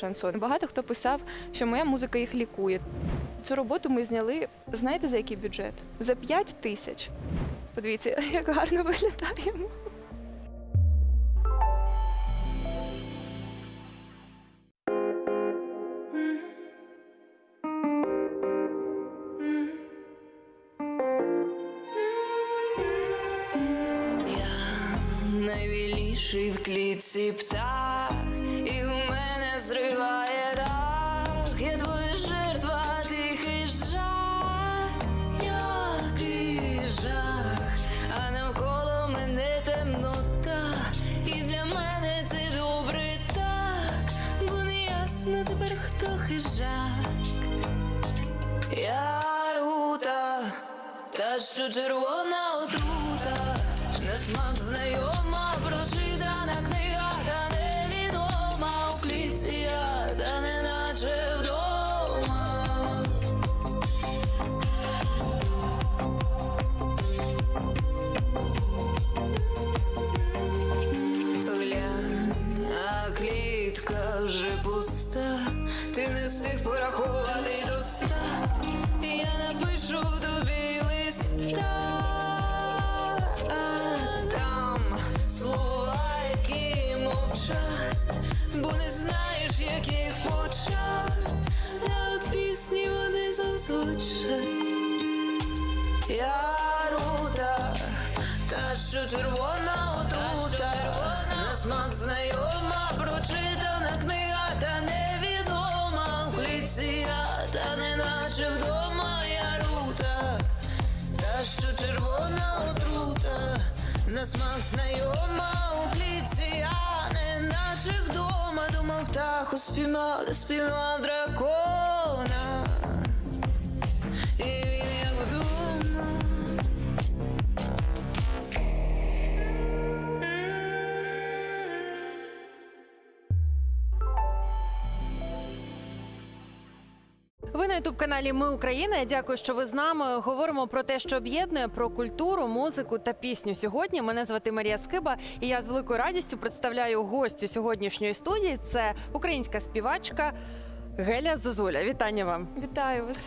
шансон. Багато хто писав, що моя музика їх лікує. Цю роботу ми зняли, знаєте, за який бюджет? За 5 тисяч. Подивіться, як гарно виглядаємо. Найвіліший в клітці птах, хижак. Я рута, та що червона отрута, на смак знайома, прочитана книга, та невідома у клітці Я рута, та що червона отрута, на смак знайома, прочитана книга, та невідома. В клітці та неначе вдома що червона отрута, на смак знайома у клітці не наче вдома, думав птаху спіймав, спіймав дракона. Ви ютуб каналі Ми Україна. Я Дякую, що ви з нами. Говоримо про те, що об'єднує про культуру, музику та пісню. Сьогодні мене звати Марія Скиба, і я з великою радістю представляю гостю сьогоднішньої студії. Це українська співачка Геля Зозуля. Вітання вам. Вітаю вас.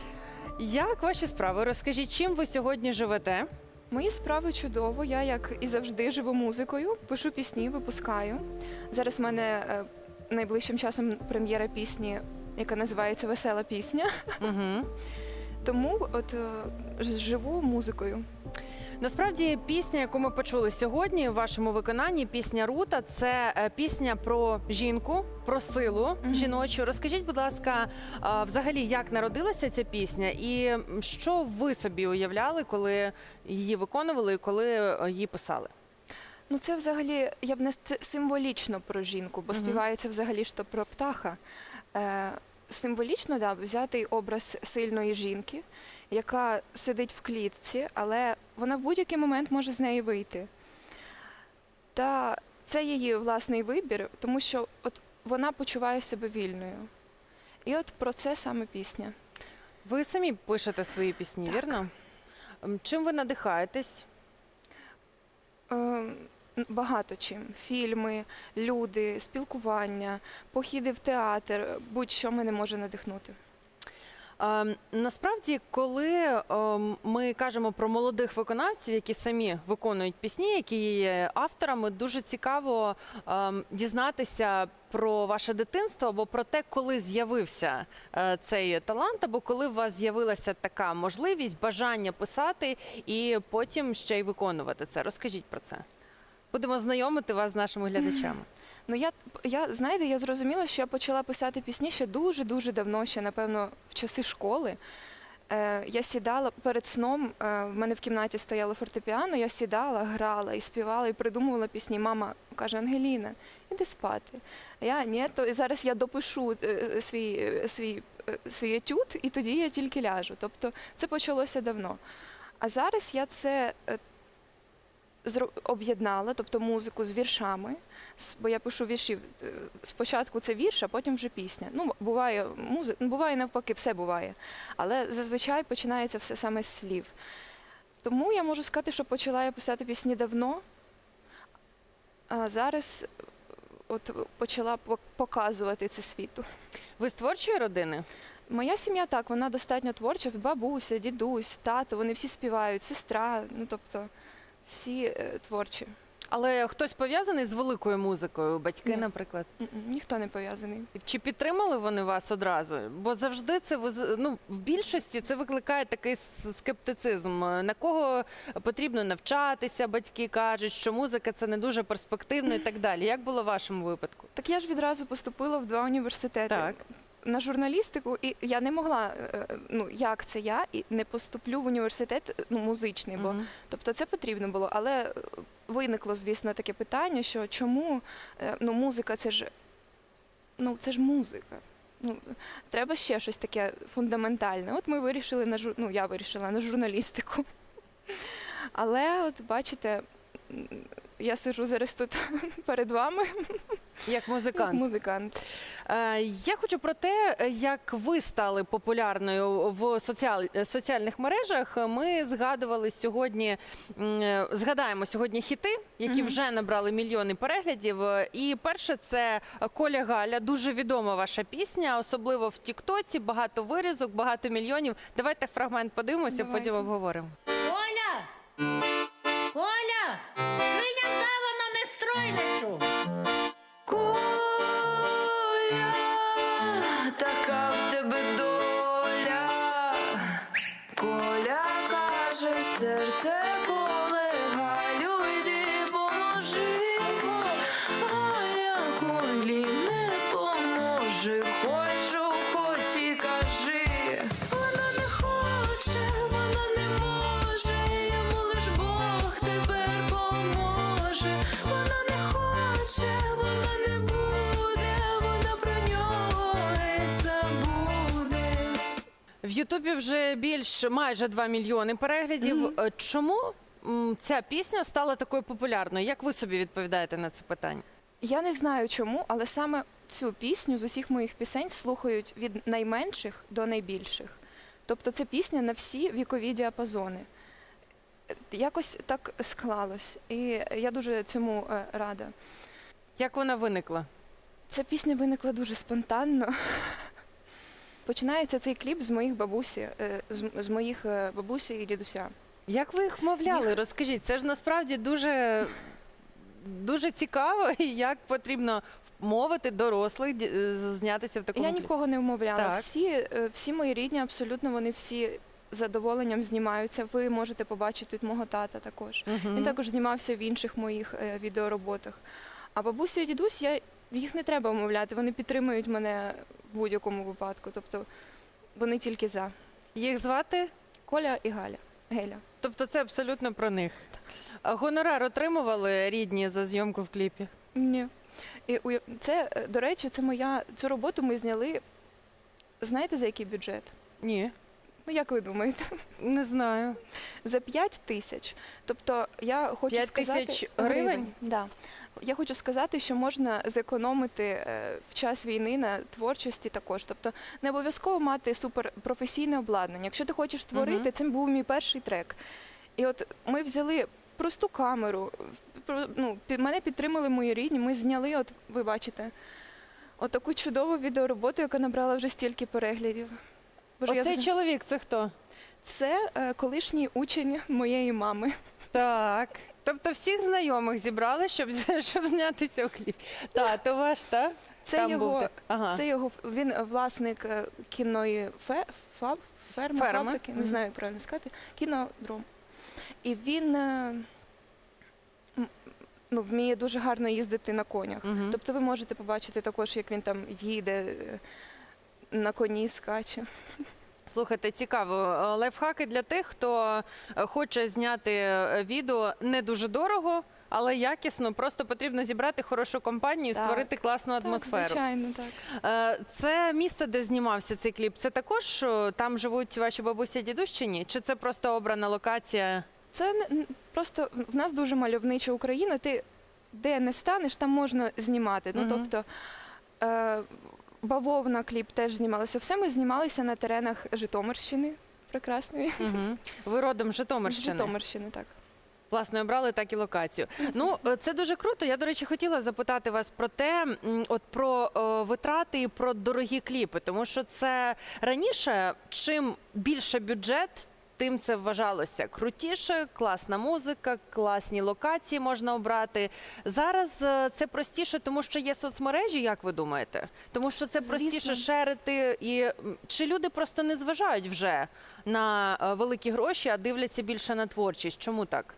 Як ваші справи? Розкажіть, чим ви сьогодні живете? Мої справи чудово. Я, як і завжди, живу музикою, пишу пісні, випускаю. Зараз в мене е, найближчим часом прем'єра пісні, яка називається Весела пісня. Угу. Тому от е, живу музикою. Насправді пісня, яку ми почули сьогодні в вашому виконанні, пісня Рута, це е, пісня про жінку, про силу жіночу. Розкажіть, будь ласка, взагалі, як народилася ця пісня, і що ви собі уявляли, коли її виконували і коли е, її писали? Ну, це взагалі, я б не с- символічно про жінку, бо співається взагалі ж то про птаха. Е, символічно, да, взятий образ сильної жінки, яка сидить в клітці, але вона в будь-який момент може з неї вийти. Та це її власний вибір, тому що от вона почуває себе вільною. І от про це саме пісня. Ви самі пишете свої пісні, Так. вірно? Чим ви надихаєтесь? Багато чим. Фільми, люди, спілкування, похіди в театр, будь-що мене може надихнути. Ем, Насправді, коли ем, ми кажемо про молодих виконавців, які самі виконують пісні, які є авторами, дуже цікаво ем, дізнатися про ваше дитинство або про те, коли з'явився е, цей талант, або коли у вас з'явилася така можливість, бажання писати і потім ще й виконувати це. Розкажіть про це. Будемо знайомити вас з нашими глядачами. Ну я я знаєте, я зрозуміла, що я почала писати пісні ще дуже дуже давно, ще напевно в часи школи. Е, я сідала перед сном. Е, в мене в кімнаті стояло фортепіано. Я сідала, грала і співала, і придумувала пісні. Мама каже: Ангеліна, іди спати. А Я ні, то зараз я допишу е, свій, е, свій, е, свій етюд, і тоді я тільки ляжу. Тобто це почалося давно. А зараз я це е, об'єднала, тобто музику з віршами. Бо я пишу віршів. е, Спочатку це вірш, а потім вже пісня. Ну, буває музи... ну, буває навпаки, все буває. Але зазвичай починається все саме з слів. Тому я можу сказати, що почала я писати пісні давно, а зараз от почала показувати це світу. Ви з творчої родини? Моя сім'я так, вона достатньо творча. Бабуся, дідусь, тато, вони всі співають, сестра. Ну тобто всі е, творчі. Але хтось пов'язаний з великою музикою, батьки, Ні. наприклад. М-м, Ніхто не пов'язаний. Чи підтримали вони вас одразу? Бо завжди це виз- ну, в більшості це викликає такий с- скептицизм. На кого потрібно навчатися, батьки кажуть, що музика це не дуже перспективно і так далі. Як було в вашому випадку? Так я ж відразу поступила в два університети. Так. На журналістику, і я не могла, е, ну як це я, і не поступлю в університет ну, музичний, бо Мгм. тобто це потрібно було. Але е, виникло, звісно, таке питання, що чому е, ну, музика це ж ну це ж музика. Ну, треба ще щось таке фундаментальне. От ми вирішили на жур... ну, я вирішила на журналістику. Але от бачите, я сижу зараз тут перед вами Як музикант. музикант. Е, Я хочу про те, як ви стали популярною в соціал... е, соціальних мережах. Ми згадували сьогодні, згадаємо сьогодні хіти, які вже набрали мільйони переглядів. І перше це Коля Галя. Дуже відома ваша пісня, особливо в Тіктоці. Багато вирізок, багато мільйонів. Давайте фрагмент подивимося, Давайте. потім обговоримо. Ютубі вже більш майже 2 мільйони переглядів. Е, Чому ця пісня стала такою популярною? Як ви собі відповідаєте на це питання? Я не знаю чому, але саме цю пісню з усіх моїх пісень слухають від найменших до найбільших. Тобто це пісня на всі вікові діапазони. Е, Якось так склалось, і я дуже цьому е, рада. Як вона виникла? Ця пісня виникла дуже спонтанно. Починається цей кліп з моїх бабусі, е, з, з моїх е, бабусі і дідуся. Як ви їх вмовляли? Розкажіть, це ж насправді дуже, дуже цікаво, як потрібно вмовити дорослих е, знятися в такому Я нікого не вмовляла. Так. Всі, всі мої рідні, абсолютно вони всі задоволенням знімаються. Ви можете побачити від мого тата також. Мгм. Він також знімався в інших моїх е, відеороботах. А бабуся і дідусь, я їх не треба вмовляти. Вони підтримують мене в будь-якому випадку. Тобто вони тільки за. Їх звати? Коля і Галя. Геля. Тобто це абсолютно про них. А Гонорар отримували рідні за зйомку в кліпі? Ні. І це, е, до речі, це моя цю роботу ми зняли. Знаєте, за який бюджет? Ні. Ну, як ви думаєте? Не знаю. За 5 тисяч. Тобто я хочу 5 сказати тисяч гривень? Да. Я хочу сказати, що можна зекономити е, в час війни на творчості також. Тобто не обов'язково мати суперпрофесійне обладнання. Якщо ти хочеш творити, це був мій перший трек. І от ми взяли просту камеру, ну, мене підтримали мої рідні. Ми зняли, от ви бачите, отаку чудову відеороботу, яка набрала вже стільки переглядів. Боже, я Оцей зга- чоловік це хто? Це е, колишній учень моєї мами. Так. Тобто всіх знайомих зібрали, щоб, щоб знятися у кліп. Тато ваш, так? Це Там його, був Ага. це його він власник е, кінної фе, фаб, ферми, Ферми. фабрики, не Мгм. знаю, як правильно сказати, кінодром. І він е, м, ну, вміє дуже гарно їздити на конях. Мгм. Тобто ви можете побачити також, як він там їде е, на коні, скаче. Слухайте, цікаво. Е, Лайфхаки для тих, хто е, хоче зняти е, відео не дуже дорого, але якісно. Просто потрібно зібрати хорошу компанію, Так. створити класну атмосферу. Так, звичайно, так. Це місце, де знімався цей кліп. Це також там живуть ваші бабуся і дідусь чи ні? Чи це просто обрана локація? Це не- просто в нас дуже мальовнича Україна. Ти де не станеш, там можна знімати. Ну тобто е, бавовна кліп теж знімалося. Все ми знімалися на теренах Житомирщини прекрасної. Угу. Ви родом з З Житомирщини. Житомирщини, так. Власне, обрали так і локацію. Ну, е, це дуже круто. Я, до речі, хотіла запитати вас про те, от про о, витрати і про дорогі кліпи, тому що це раніше, чим більше бюджет. Тим це вважалося крутіше, класна музика, класні локації можна обрати. Зараз е, це простіше, тому що є соцмережі, як ви думаєте? Тому що це простіше шерити. І чи люди просто не зважають вже на е, великі гроші, а дивляться більше на творчість? Чому так?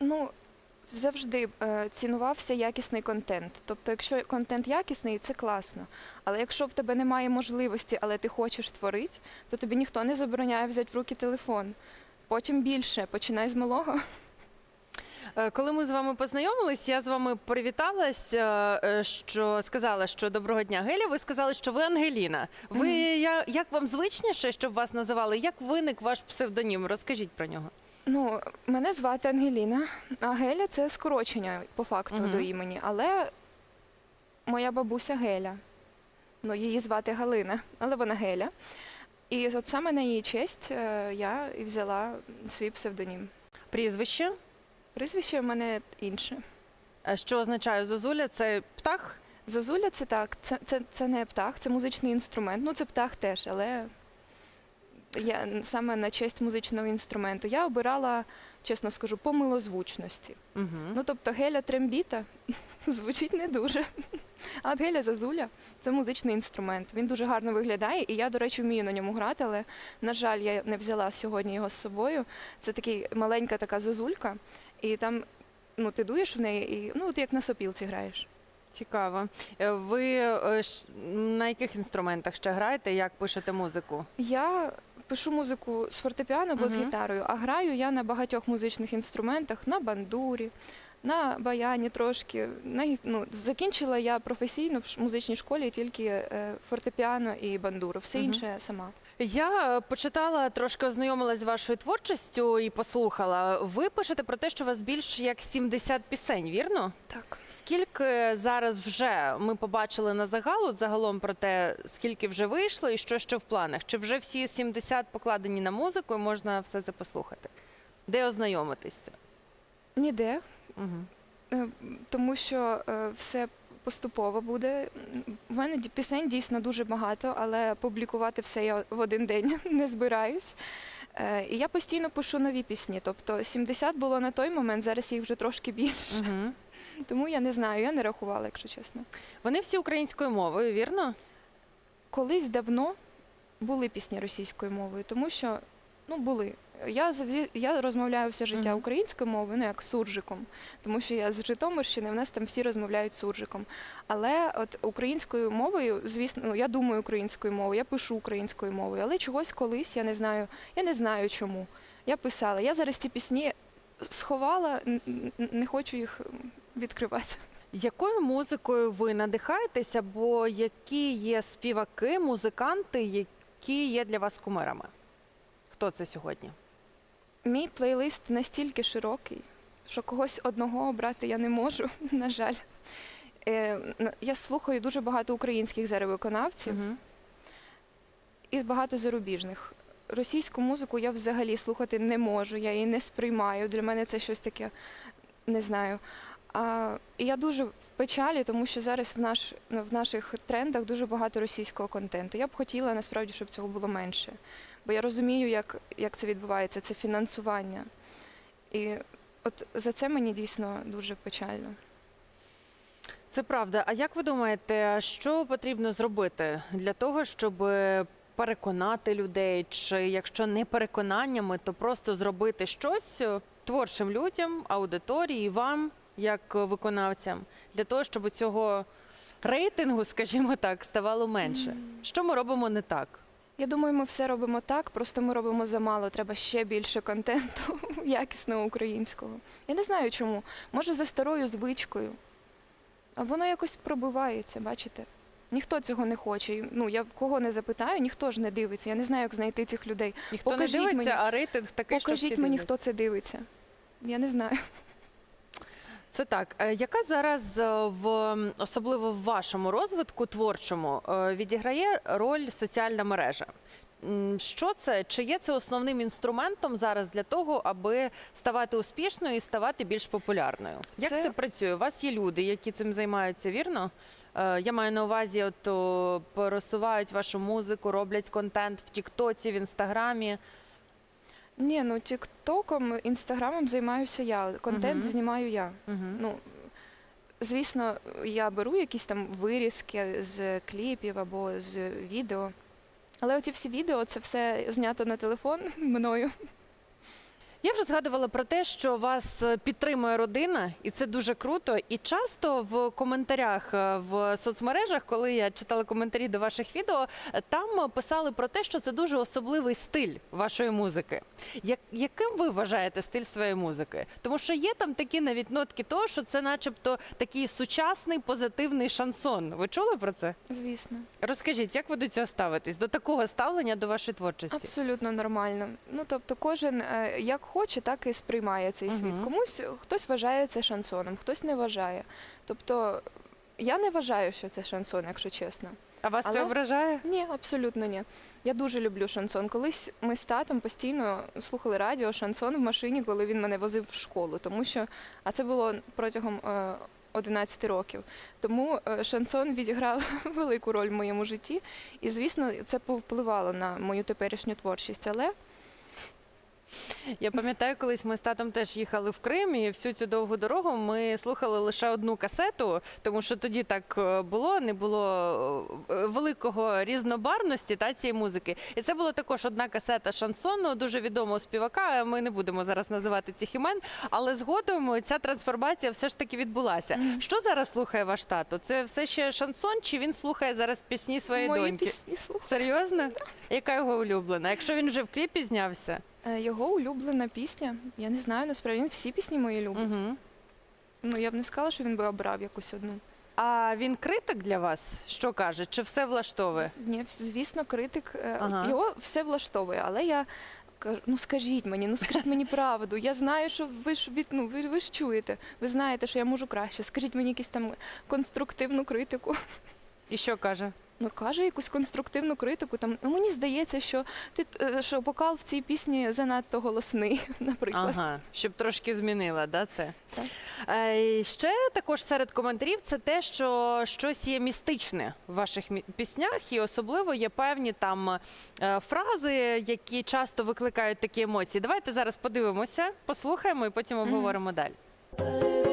Ну, завжди е, цінувався якісний контент. Тобто, якщо контент якісний, це класно. Але якщо в тебе немає можливості, але ти хочеш творити, то тобі ніхто не забороняє взяти в руки телефон. Потім більше, починай з малого. Е, Коли ми з вами познайомились, я з вами привіталась, е, що сказала, що доброго дня, Геля. Ви сказали, що ви Ангеліна. Ви я, як вам звичніше, щоб вас називали? Як виник ваш псевдонім? Розкажіть про нього. Ну, мене звати Ангеліна, а Геля це скорочення по факту Мгм. до імені. Але моя бабуся Геля. Ну, її звати Галина, але вона Геля. І от саме на її честь е, я і взяла свій псевдонім. Прізвище, Прізвище в мене інше. Е, що означає Зозуля? Це птах? Зозуля це так, це, це, це не птах, це музичний інструмент. Ну, це птах теж, але я саме на честь музичного інструменту. Я обирала, чесно скажу, по милозвучності. Угу. Ну, тобто геля трембіта звучить не дуже. А от геля зазуля це музичний інструмент. Він дуже гарно виглядає, і я, до речі, вмію на ньому грати, але, на жаль, я не взяла сьогодні його з собою. Це такий маленька така зозулька, і там ну, ти дуєш в неї, і ну, от як на сопілці граєш. Цікаво. Е, Ви е, ш- на яких інструментах ще граєте? Як пишете музику? Я пишу музику з фортепіано або з Мгм. гітарою, а граю я на багатьох музичних інструментах, на бандурі, на баяні трошки. На, гі- ну, закінчила я професійно в ш- музичній школі тільки е, фортепіано і бандуру, все Мгм. інше сама. Я е, почитала, трошки ознайомилась з вашою творчістю і послухала. Ви пишете про те, що у вас більш як 70 пісень, вірно? Так. Скільки зараз вже ми побачили на загал, от загалом про те, скільки вже вийшло і що ще в планах? Чи вже всі 70 покладені на музику і можна все це послухати? Де ознайомитись? це? Ніде, Угу. тому що е, все поступово буде. У мене пісень дійсно дуже багато, але публікувати все я в один день не збираюсь. Е, І я постійно пишу нові пісні. Тобто 70 було на той момент, зараз їх вже трошки більше. Угу. Тому я не знаю, я не рахувала, якщо чесно. Вони всі українською мовою, вірно? Колись давно були пісні російською мовою, тому що ну були. Я я розмовляю все життя українською мовою, ну як суржиком, тому що я з Житомирщини, в нас там всі розмовляють суржиком. Але от українською мовою, звісно, ну я думаю українською мовою, я пишу українською мовою, але чогось колись я не знаю, я не знаю чому. Я писала. Я зараз ті пісні сховала, не хочу їх відкривати. Якою музикою ви надихаєтесь, або які є співаки, музиканти, які є для вас кумирами? Хто це сьогодні? Мій плейлист настільки широкий, що когось одного обрати я не можу, на жаль. Е, я слухаю дуже багато українських зараз виконавців Угу. і багато зарубіжних. Російську музику я взагалі слухати не можу, я її не сприймаю. Для мене це щось таке, не знаю. А, і я дуже в печалі, тому що зараз в, наш, в наших трендах дуже багато російського контенту. Я б хотіла насправді, щоб цього було менше. Бо я розумію, як, як це відбувається, це фінансування. І от за це мені дійсно дуже печально. Це правда. А як ви думаєте, що потрібно зробити для того, щоб переконати людей, чи якщо не переконаннями, то просто зробити щось творчим людям, аудиторії, вам, як виконавцям, для того, щоб цього рейтингу, скажімо так, ставало менше? Що ми робимо не так? Я думаю, ми все робимо так, просто ми робимо замало. Треба ще більше контенту якісного українського. Я не знаю чому. Може, за старою звичкою. А воно якось пробивається, бачите? Ніхто цього не хоче. Ну, я в кого не запитаю, ніхто ж не дивиться. Я не знаю, як знайти цих людей. Ніхто Покажіть не дивиться, мені. а рейтинг такий, що Покажіть всі мені, дивляться. хто це дивиться. Я не знаю. Це так. Е, Яка зараз е, в особливо в вашому розвитку творчому е, відіграє роль соціальна мережа? що це? Чи є це основним інструментом зараз для того, аби ставати успішною і ставати більш популярною? Як це, Це- працює? У вас є люди, які цим займаються, вірно? Я маю на увазі, от о, просувають вашу музику, роблять контент в Тіктоці, в Інстаграмі. Ні, ну тіктоком, інстаграмом займаюся я. Контент Мгм. знімаю я. Угу. Ну, звісно, я беру якісь там вирізки з кліпів або з відео. Але оці всі відео це все знято на телефон мною. Я вже згадувала про те, що вас е, підтримує родина, і це дуже круто. І часто в коментарях е, в соцмережах, коли я читала коментарі до ваших відео, там писали про те, що це дуже особливий стиль вашої музики. Як, яким ви вважаєте стиль своєї музики? Тому що є там такі навіть нотки того, що це, начебто, такий сучасний позитивний шансон. Ви чули про це? Звісно, Розкажіть, як ви до цього ставитесь? До такого ставлення до вашої творчості? абсолютно нормально. Ну тобто, кожен е, як хоче, так і сприймає цей світ. Мгм. Комусь хтось вважає це шансоном, хтось не вважає. Тобто, я не вважаю, що це шансон, якщо чесно. А вас це Але- ображає? Ні, абсолютно ні. Я дуже люблю шансон. Колись ми з татом постійно слухали радіо шансон в машині, коли він мене возив в школу, тому що а це було протягом е, 11 років. Тому е, шансон відіграв велику роль в моєму житті, і звісно, це повпливало на мою теперішню творчість. Але Я пам'ятаю, колись ми з татом теж їхали в Крим, і всю цю довгу дорогу ми слухали лише одну касету, тому що тоді так е, було, не було е, великого різнобарвності та цієї музики. І це була також одна касета шансону, дуже відомого співака. Ми не будемо зараз називати цих імен, але згодом ця трансформація все ж таки відбулася. Мгм. Що зараз слухає ваш тато? Це все ще шансон, чи він слухає зараз пісні своєї мої доньки? пісні. Серйозно? Яка його улюблена? Якщо він вже в кліпі знявся? Е, Його улюблена пісня. Я не знаю, насправді він всі пісні мої любить. Угу. Ну я б не сказала, що він би обрав якусь одну. А він критик для вас? Що каже? Чи все влаштовує? Ні, звісно, критик е, Ага. його все влаштовує, але я кажу, ну скажіть мені, ну скажіть мені правду. Я знаю, що ви ж від ну ви, ви ж чуєте. Ви знаєте, що я можу краще. Скажіть мені якусь там конструктивну критику. І що каже? Ну каже якусь конструктивну критику. Там ну мені здається, що ти е, що вокал в цій пісні занадто голосний, наприклад. Ага, щоб трошки змінила, да, це? Так. Е, ще також серед коментарів це те, що щось є містичне в ваших піснях, і особливо є певні там е, фрази, які часто викликають такі емоції. Давайте зараз подивимося, послухаємо і потім обговоримо далі. Перебіла дорогу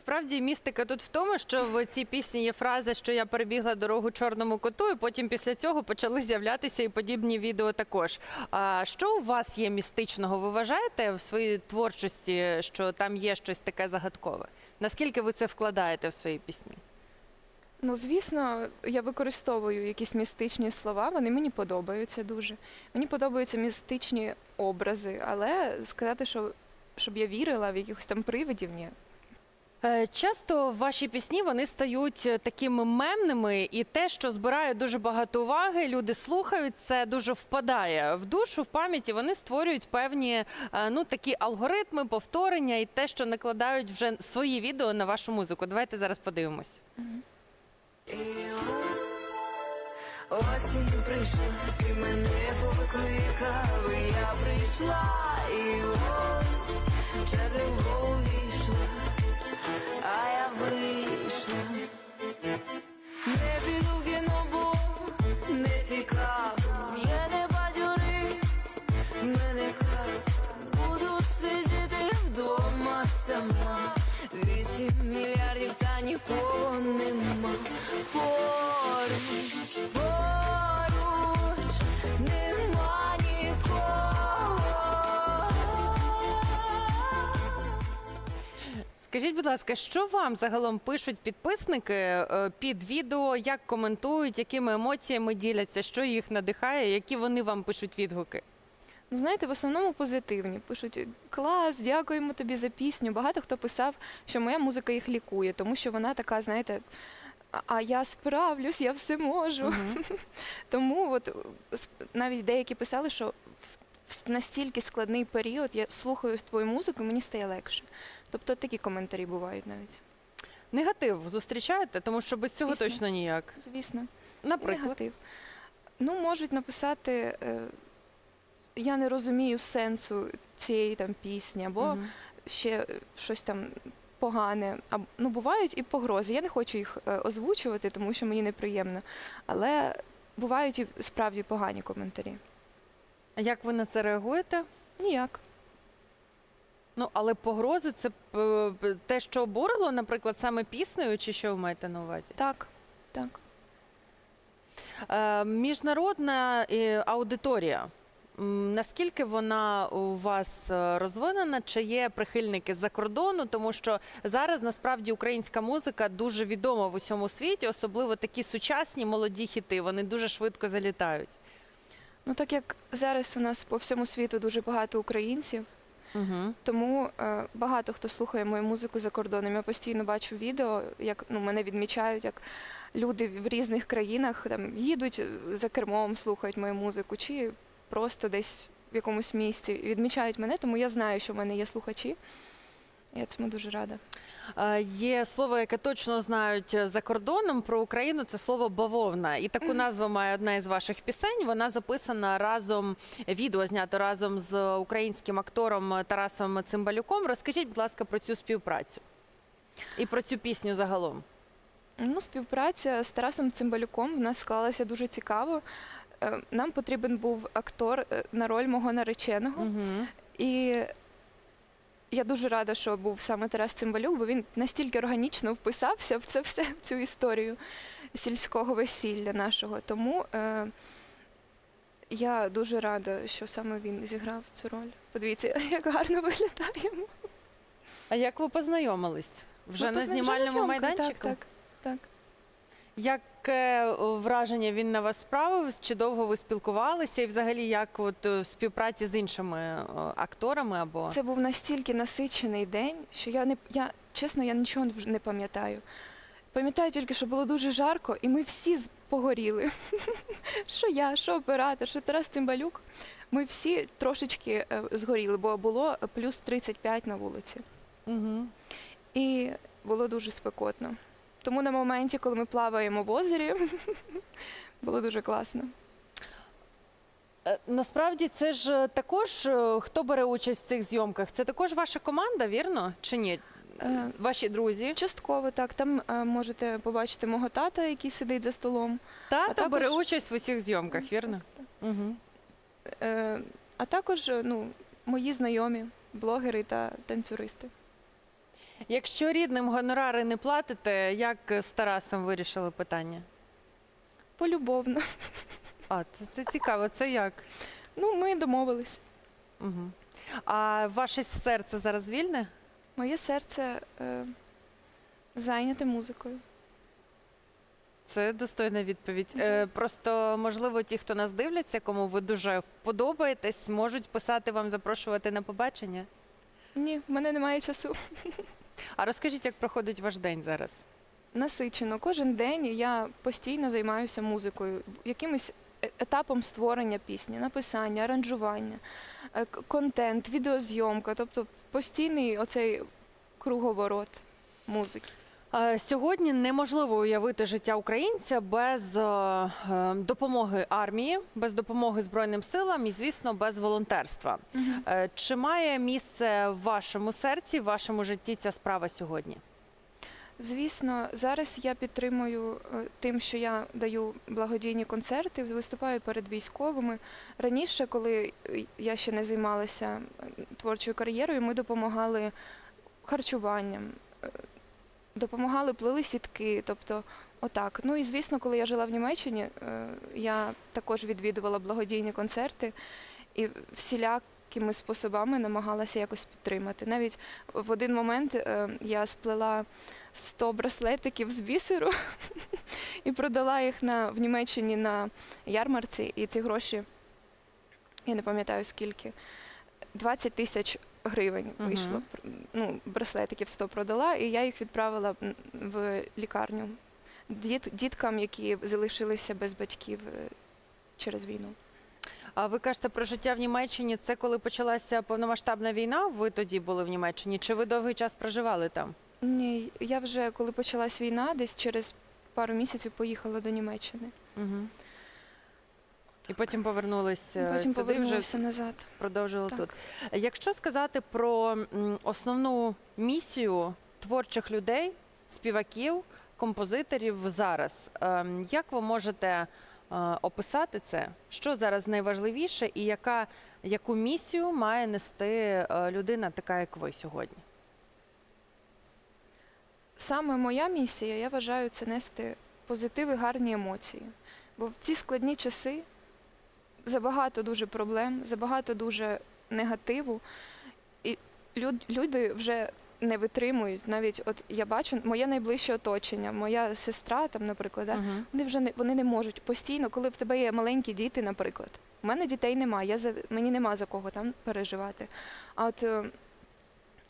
Насправді містика тут в тому, що в цій пісні є фраза, що я перебігла дорогу чорному коту, і потім після цього почали з'являтися і подібні відео також. А що у вас є містичного? Ви вважаєте в своїй творчості, що там є щось таке загадкове? Наскільки ви це вкладаєте в свої пісні? Ну, звісно, я використовую якісь містичні слова, вони мені подобаються дуже. Мені подобаються містичні образи, але сказати, що щоб я вірила в якихось там привидів, ні. Е, Часто ваші пісні вони стають е, такими мемними, і те, що збирає дуже багато уваги, люди слухають це, дуже впадає в душу, в пам'яті. Вони створюють певні е, ну такі алгоритми, повторення і те, що накладають вже свої відео на вашу музику. Давайте зараз подивимось. Ось осінь прийшла, ти мене покликав, я прийшла, і ось Не піду в кіно, бо не цікаво, вже не бадьорить мене кав. Буду сидіти вдома сама. Вісім мільярдів та нікого нема. Поруч, Скажіть, будь ласка, що вам загалом пишуть підписники е, під відео, як коментують, якими емоціями діляться, що їх надихає, які вони вам пишуть відгуки? Ну, знаєте, в основному позитивні. Пишуть клас, дякуємо тобі за пісню. Багато хто писав, що моя музика їх лікує, тому що вона така, знаєте, а- я справлюсь, я все можу. Тому от навіть деякі писали, що в, настільки складний період я слухаю твою музику, і мені стає легше. Тобто такі коментарі бувають навіть. Негатив зустрічаєте, тому що без цього Звісно. точно ніяк. Звісно. Наприклад, негатив. Ну, можуть написати. Е, я не розумію сенсу цієї там пісні, або Мгм. ще щось там погане. А, ну, бувають і погрози. Я не хочу їх е, озвучувати, тому що мені неприємно. Але бувають і справді погані коментарі. А як ви на це реагуєте? Ніяк. Ну, але погрози це те, що обурило, наприклад, саме піснею, чи що ви маєте на увазі? Так, так. Е, міжнародна е, аудиторія. м, Наскільки вона у вас е, розвинена? Чи є прихильники з-за кордону? Тому що зараз насправді українська музика дуже відома в усьому світі, особливо такі сучасні молоді хіти. Вони дуже швидко залітають. Ну, так як зараз у нас по всьому світу дуже багато українців, Угу. Тому е, багато хто слухає мою музику за кордоном. Я постійно бачу відео, як ну, мене відмічають, як люди в різних країнах там їдуть за кермом, слухають мою музику, чи просто десь в якомусь місці відмічають мене, тому я знаю, що в мене є слухачі. Я цьому дуже рада. Е, Є слово, яке точно знають е, за кордоном про Україну. Це слово бавовна. І таку назву має одна із ваших пісень. Вона записана разом відео знято разом з українським актором Тарасом Цимбалюком. Розкажіть, будь ласка, про цю співпрацю і про цю пісню загалом. Ну, співпраця з Тарасом Цимбалюком в нас склалася дуже цікаво. Е, Нам потрібен був актор на роль мого нареченого. Угу. І я дуже рада, що був саме Тарас Цимбалюк, бо він настільки органічно вписався в це все, в цю історію сільського весілля нашого. Тому е, я дуже рада, що саме він зіграв цю роль. Подивіться, як гарно виглядаємо. А як ви познайомились? Вже Ми на знімальному майданчику? Так, так, так. Яке враження він на вас справив? Чи довго ви спілкувалися? І взагалі як от е, в співпраці з іншими акторами або Це був настільки насичений день, що я не я чесно, я нічого не пам'ятаю. Пам'ятаю тільки, що було дуже жарко, і ми всі погоріли. що я, що оператор, що Тарас Цимбалюк. Ми всі трошечки е, згоріли, бо було плюс 35 на вулиці. Угу. І було дуже спекотно. Тому на моменті, коли ми плаваємо в озері, було дуже класно. Е, Насправді це ж е, також е, хто бере участь в цих зйомках? Це також ваша команда, вірно? Чи ні? Ваші друзі? Частково так. Там можете побачити мого тата, який сидить за столом. Тато також- бере участь в усіх зйомках, вірно? Угу. Е, а також ну, мої знайомі, блогери та танцюристи. Якщо рідним гонорари не платите, як з Тарасом вирішили питання? Полюбовно. А, це, це цікаво, це як? Ну, ми домовились. Угу. А ваше серце зараз вільне? Моє серце е, зайняте музикою. Це достойна відповідь. Е, просто, можливо, ті, хто нас дивляться, кому ви дуже вподобаєтесь, можуть писати вам, запрошувати на побачення. Ні, в мене немає часу. А розкажіть, як проходить ваш день зараз? Насичено. Кожен день я постійно займаюся музикою, якимось е- етапом створення пісні, написання, аранжування, е, контент, відеозйомка, тобто постійний оцей круговорот музики. Е, Сьогодні неможливо уявити життя українця без е, е, допомоги армії, без допомоги Збройним силам і, звісно, без волонтерства. Е, Чи має місце в вашому серці, в вашому житті ця справа сьогодні? Звісно, зараз я підтримую тим, що я даю благодійні концерти, виступаю перед військовими. Раніше, коли я ще не займалася творчою кар'єрою, ми допомагали харчуванням, допомагали плели сітки, тобто отак. Ну і звісно, коли я жила в Німеччині, е, я також відвідувала благодійні концерти і всілякими способами намагалася якось підтримати. Навіть в один момент е, я сплела 100 браслетиків з бісеру і продала їх на, в Німеччині на ярмарці, і ці гроші, я не пам'ятаю скільки, 20 тисяч гривень вийшло. Ну, браслетиків 100 продала, і я їх відправила в лікарню діт, діткам, які залишилися без батьків е, через війну. А ви кажете про життя в Німеччині. Це коли почалася повномасштабна війна? Ви тоді були в Німеччині? Чи ви довгий час проживали там? Ні, я вже коли почалась війна, десь через пару місяців поїхала до Німеччини. Угу. І потім повернулись е, Потім сюди, вже повернулася назад. продовжували Так. тут. Якщо сказати про м, основну місію творчих людей, співаків, композиторів зараз, ем, як ви можете е, описати це? Що зараз найважливіше, і яка, яку місію має нести е, людина, така як ви сьогодні? Саме моя місія, я вважаю, це нести позитив і гарні емоції. Бо в ці складні часи забагато дуже проблем, забагато дуже негативу, і люд, люди вже не витримують. Навіть от я бачу моє найближче оточення, моя сестра, там, наприклад, да, Мгм. вони вже не вони не можуть постійно, коли в тебе є маленькі діти, наприклад. У мене дітей немає, я за мені нема за кого там переживати. А от е,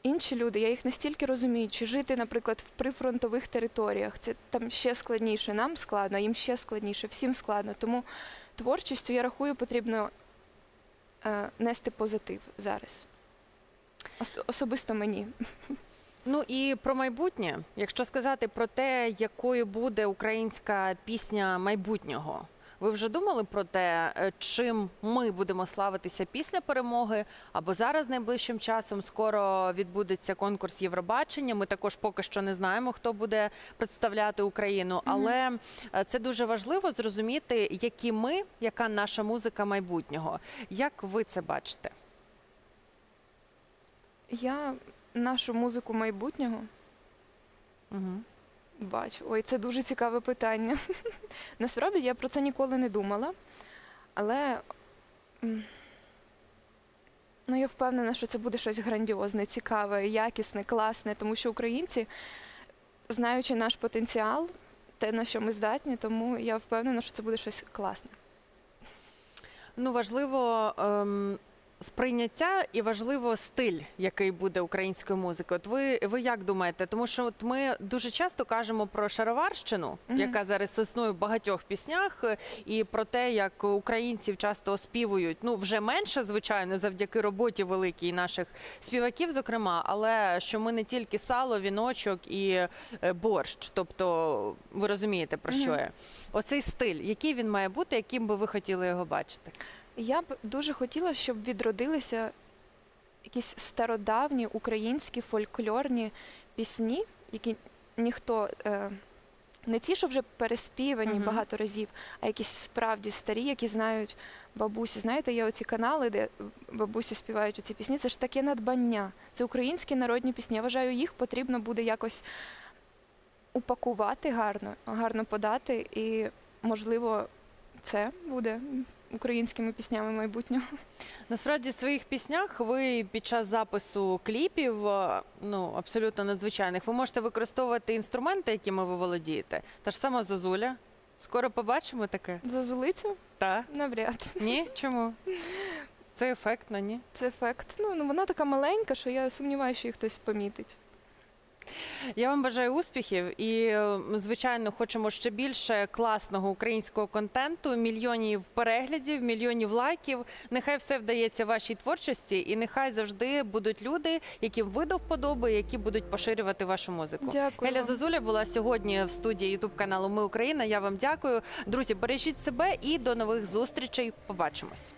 інші люди, я їх настільки розумію, чи жити, наприклад, в прифронтових територіях, це там ще складніше. Нам складно, їм ще складніше, всім складно. Тому творчістю, я рахую, потрібно е, нести позитив зараз. Ос- особисто мені. Ну і про майбутнє, якщо сказати про те, якою буде українська пісня майбутнього. Ви вже думали про те, е, чим ми будемо славитися після перемоги, або зараз найближчим часом скоро відбудеться конкурс Євробачення. Ми також поки що не знаємо, хто буде представляти Україну, але е, це дуже важливо зрозуміти, які ми, яка наша музика майбутнього. Як ви це бачите? Я нашу музику майбутнього Угу. Бачу. Ой, це дуже цікаве питання. Насправді я про це ніколи не думала, але ну, я впевнена, що це буде щось грандіозне, цікаве, якісне, класне, тому що українці, знаючи наш потенціал, те, на що ми здатні, тому я впевнена, що це буде щось класне. Ну, важливо ем, сприйняття і важливо стиль, який буде української музики. От ви, ви як думаєте? Тому що от ми дуже часто кажемо про шароварщину, Мгм. яка зараз існує в багатьох піснях, е, і про те, як українців часто оспівують. Ну, вже менше, звичайно, завдяки роботі великій наших співаків, зокрема, але що ми не тільки сало, віночок і е, борщ. Тобто, ви розумієте про що Мгм. я? Оцей стиль, який він має бути, яким би ви хотіли його бачити? Я б дуже хотіла, щоб відродилися якісь стародавні українські фольклорні пісні, які ніхто е, не ті, що вже переспівані Мгм. багато разів, а якісь справді старі, які знають бабусі. Знаєте, є оці канали, де бабусі співають оці пісні. Це ж таке надбання. Це українські народні пісні. Я вважаю, їх потрібно буде якось упакувати гарно, гарно подати, і можливо, це буде українськими піснями майбутнього. Насправді в своїх піснях ви під час запису кліпів, е, ну абсолютно надзвичайних, ви можете використовувати інструменти, якими ви володієте. Та ж сама зозуля. Скоро побачимо таке. Зазулицю? Так. Навряд. Ні? Чому? Це ефектно, ні? Це ефект. Ну, ну вона така маленька, що я сумніваюся, що її хтось помітить. Я вам бажаю успіхів і, е, звичайно, хочемо ще більше класного українського контенту, мільйонів переглядів, мільйонів лайків. Нехай все вдається вашій творчості, і нехай завжди будуть люди, яким ви до вподоби, які будуть поширювати вашу музику. Дякую. Геля вам. Зозуля була сьогодні в студії Ютуб каналу Ми Україна. Я вам дякую. Друзі, бережіть себе і до нових зустрічей. Побачимось.